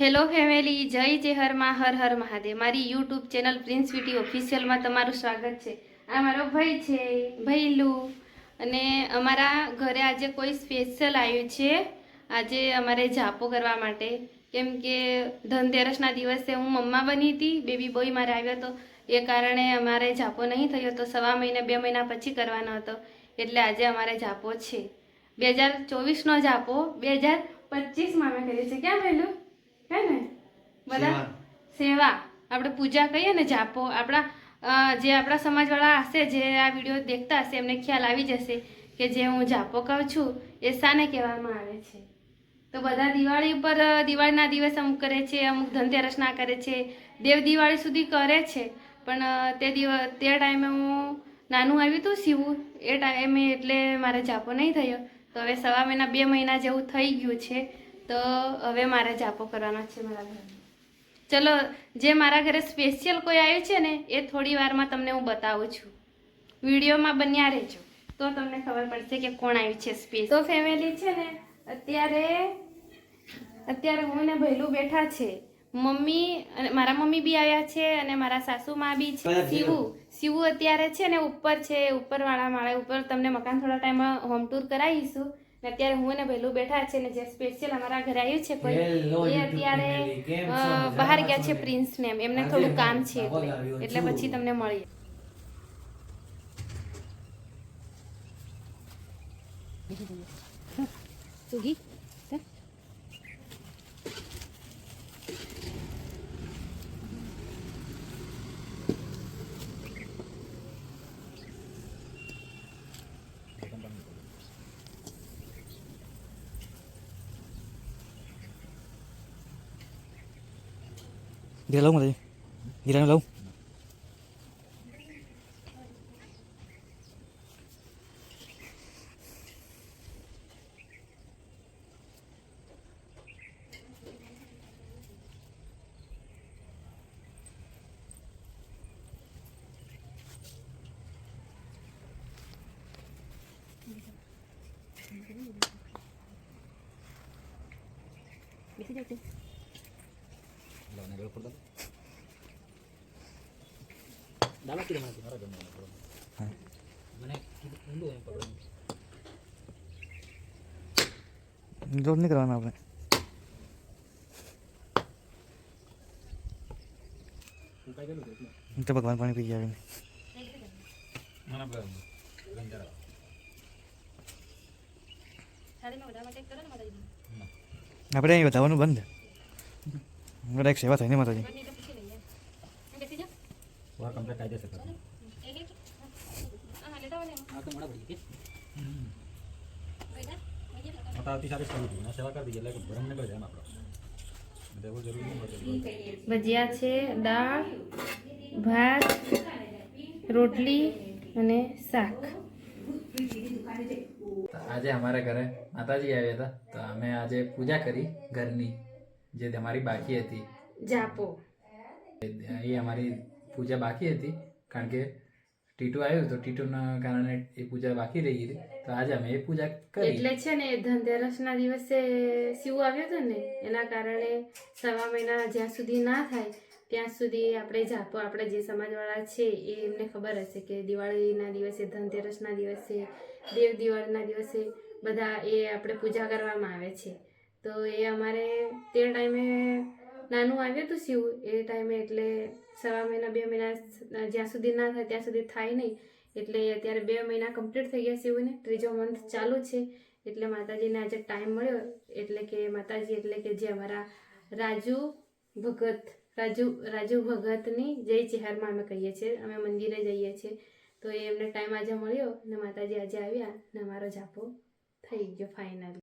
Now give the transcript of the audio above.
Hello family, જય જેહરમાં, હર હર મહાદેવ. મારી યુટ્યુબ ચેનલ પ્રિન્સ વિટી ઓફિશિયલમાં તમારું સ્વાગત છે. આ મારો ભાઈ છે, ભૈલું. અને અમારા ઘરે આજે કોઈ સ્પેશિયલ આવ્યું છે. આજે અમારે જાપો કરવા માટે. કેમ કે ધનતેરસના દિવસે હું મમ્મા બની હતી, બેબી બોય મારે આવ્યો હતો. એ કારણે અમારે જાપો નહીં થયો તો સવા મહિને, બે મહિના પછી કરવાનો હતો. એટલે આજે અમારે જાપો છે. બે હજાર ચોવીસનો જાપો બે હજાર પચીસમાં અમે કરીએ છીએ ક્યાં પહેલું હે ને? બધા? સેવા. આપણે પૂજા કહીએ ને જાપો. આપણા જે આપણા સમાજવાળા હશે જે આ વીડિયો દેખતા હશે એમને ખ્યાલ આવી જશે કે જે હું જાપો કહું છું એ શાને કહેવામાં આવે છે. તો બધા દિવાળી ઉપર દિવાળીના દિવસ અમુક કરે છે અમુક ધનતેરસના કરે છે દેવ દિવાળી સુધી કરે છે. પણ તે દિવ તે ટાઈમે હું નાનું આવ્યું હતું સીવું એ ટાઈમે એટલે મારે જાપો નહીં થયો. તો હવે સવા મહિના બે મહિના જેવું થઈ ગયું છે. તો હવે મારે જાપો કરવાનો છે મારા ઘરે. ચલો જે મારા ઘરે સ્પેશિયલ કોઈ આવ્યું છે ને એ થોડી વારમાં તમને હું બતાવું છું. વિડીયોમાં બન્યા રહેજો. તો તમને ખબર પડશે કે કોણ આવ્યું છે સ્પેશિયલ તો ફેમિલી છે ને અત્યારે અત્યારે હું ને ભૈલું બેઠા છે. મમ્મી અને મારા મમ્મી બી આવ્યા છે અને મારા સાસુમાં બી છે. શિવું. શિવું અત્યારે છે ને ઉપર છે ઉપરવાળા માળે ઉપર તમને મકાન થોડા ટાઈમમાં હોમ ટૂર કરાવીશું. અત્યારે હું ને ભેલું બેઠા છે ને જે સ્પેશિયલ અમારા ઘરે આવ્યું છે કોઈ એ અત્યારે બહાર ગયા છે પ્રિન્સ ને એમને થોડું કામ છે એટલે. એટલે પછી તમને મળીએ. સુગી Đi ra lông là gì? Đi ra lông Biasanya aja. Lâu. બેસી જાવ તું. જોર નહીં કરવાના આપણે તો ભગવાન પાણી પી ગયા. આપણે અહીં બતાવવાનું બંધ એક સેવા થઈને માતાજી વાર એમાં. બેટા, અહીંયા ભજીયા છે દાળ ભાત રોટલી અને શાક. આજે અમારા ઘરે માતાજી આવ્યા હતા. તો અમે આજે પૂજા કરી ઘરની. જે અમારી બાકી હતી. જાપો. એ અમારી પૂજા બાકી હતી કારણ કે ટીટુ આવ્યું તો ટીટુના કારણે એ પૂજા બાકી રહી હતી. તો આજે અમે એ પૂજા કરી. એટલે છે ને ધનતેરસના દિવસે શિવ આવ્યો હતો ને એના કારણે સવા મહિના જ્યાં સુધી ના થાય ત્યાં સુધી આપણે જાપો આપણે જે સમાજવાળા છે એ એમને ખબર હશે કે દિવાળીના દિવસે ધનતેરસના દિવસે દેવ દિવાળીના દિવસે બધા એ આપણે પૂજા કરવામાં આવે છે. તો એ અમારે તે ટાઈમે નાનું આવ્યું હતું શિવ, એ ટાઈમે એટલે સવા મહિના, બે મહિના જ્યાં સુધી ના થાય ત્યાં સુધી થાય નહીં. એટલે અત્યારે બે મહિના કમ્પ્લીટ થઈ ગયા શિવને. ત્રીજો મંથ ચાલુ છે. એટલે માતાજીને આજે ટાઈમ મળ્યો. એટલે કે માતાજી, એટલે કે જે અમારા રાજુ ભગત, રાજુ રાજુ ભગતની જય ચેહરમાં અમે કહીએ છીએ. અમે મંદિરે જઈએ છીએ. તો એમને ટાઈમ આજે મળ્યો ને માતાજી આજે આવ્યા ને અમારો જાપો થઈ ગયો ફાઇનલ